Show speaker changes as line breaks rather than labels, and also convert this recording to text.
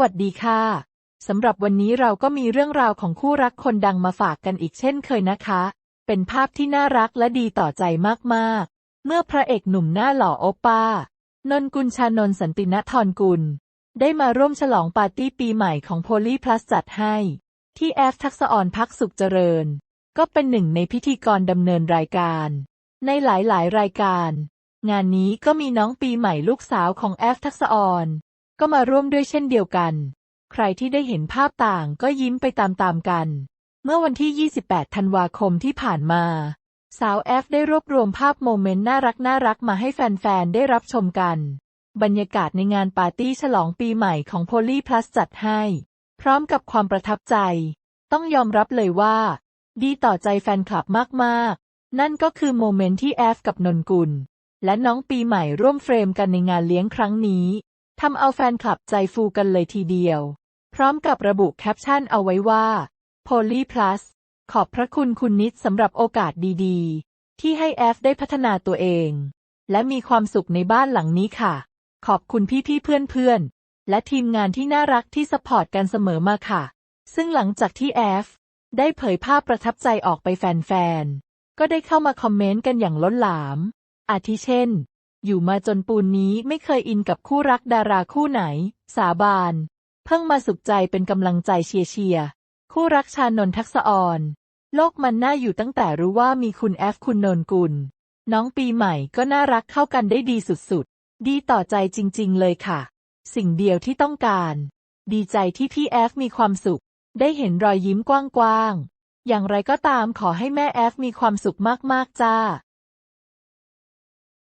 วัสดีค่ะสำหรับวันนี้เราก็มีเรื่องราวของคู่รักคนดังมาฝากกันอีกเช่นเคยนะคะ เป็นภาพที่น่ารักและดีต่อใจมากๆ เมื่อพระเอกหนุ่มหน้าหล่อโอป้า นนกุลชานนท์สันตินทรกุล ได้มาร่วมฉลองปาร์ตี้ปีใหม่ของโพลีพลัสจัดให้ ที่แอฟทักษะออนพักสุขเจริญ ก็เป็นหนึ่งในพิธีกรดำเนินรายการ ในหลายๆ รายการ งานนี้ก็มีน้องปีใหม่ลูกสาวของแอฟทักษะออน ก็มาร่วมด้วยเช่นเดียวกัน ใครที่ได้เห็นภาพต่างก็ยิ้มไปตามๆกัน เมื่อวันที่ 28 ธันวาคมที่ผ่านมา สาวแอฟได้รวบรวมภาพโมเมนต์น่ารักน่ารักมาให้แฟนๆ ได้รับชมกัน บรรยากาศในงานปาร์ตี้ฉลองปีใหม่ของโพลีพลัสจัดให้ พร้อมกับความประทับใจ ต้องยอมรับเลยว่า ดีต่อใจแฟนคลับมากๆ นั่นก็คือโมเมนต์ที่แอฟกับนนกุลและน้องปีใหม่ร่วมเฟรมกันในงานเลี้ยงครั้งนี้ ทำเอาแฟนคลับใจฟูกันเลยทีเดียว พร้อมกับระบุแคปชั่นเอาไว้ว่า Poly Plus ขอบพระคุณคุณนิดสำหรับโอกาสดีๆ ที่ให้แอฟได้พัฒนาตัวเอง และมีความสุขในบ้านหลังนี้ค่ะ ขอบคุณพี่ๆเพื่อนๆ และทีมงานที่น่ารักที่สปอร์ตกันเสมอมาค่ะ ซึ่งหลังจากที่แอฟได้เผยภาพประทับใจออกไปแฟนๆ ก็ได้เข้ามาคอมเมนต์กันอย่างล้นหลาม อาทิเช่น อยู่มาจนปูนนี้ไม่เคยอินกับคู่รักดาราคู่ไหน สาบาน เพิ่งมาสุขใจเป็นกำลังใจเชียร์เชียร์คู่รักชานนทักษะออน โลกมันน่าอยู่ตั้งแต่รู้ว่ามีคุณแอฟคุณนนกุล น้องปีใหม่ก็น่ารักเข้ากันได้ดีสุดๆ ดีต่อใจจริงๆเลยค่ะ สิ่งเดียวที่ต้องการ ดีใจที่พี่แอฟมีความสุข ได้เห็นรอยยิ้มกว้างๆอย่างไรก็ตามขอให้แม่แอฟมีความสุขมากๆจ้า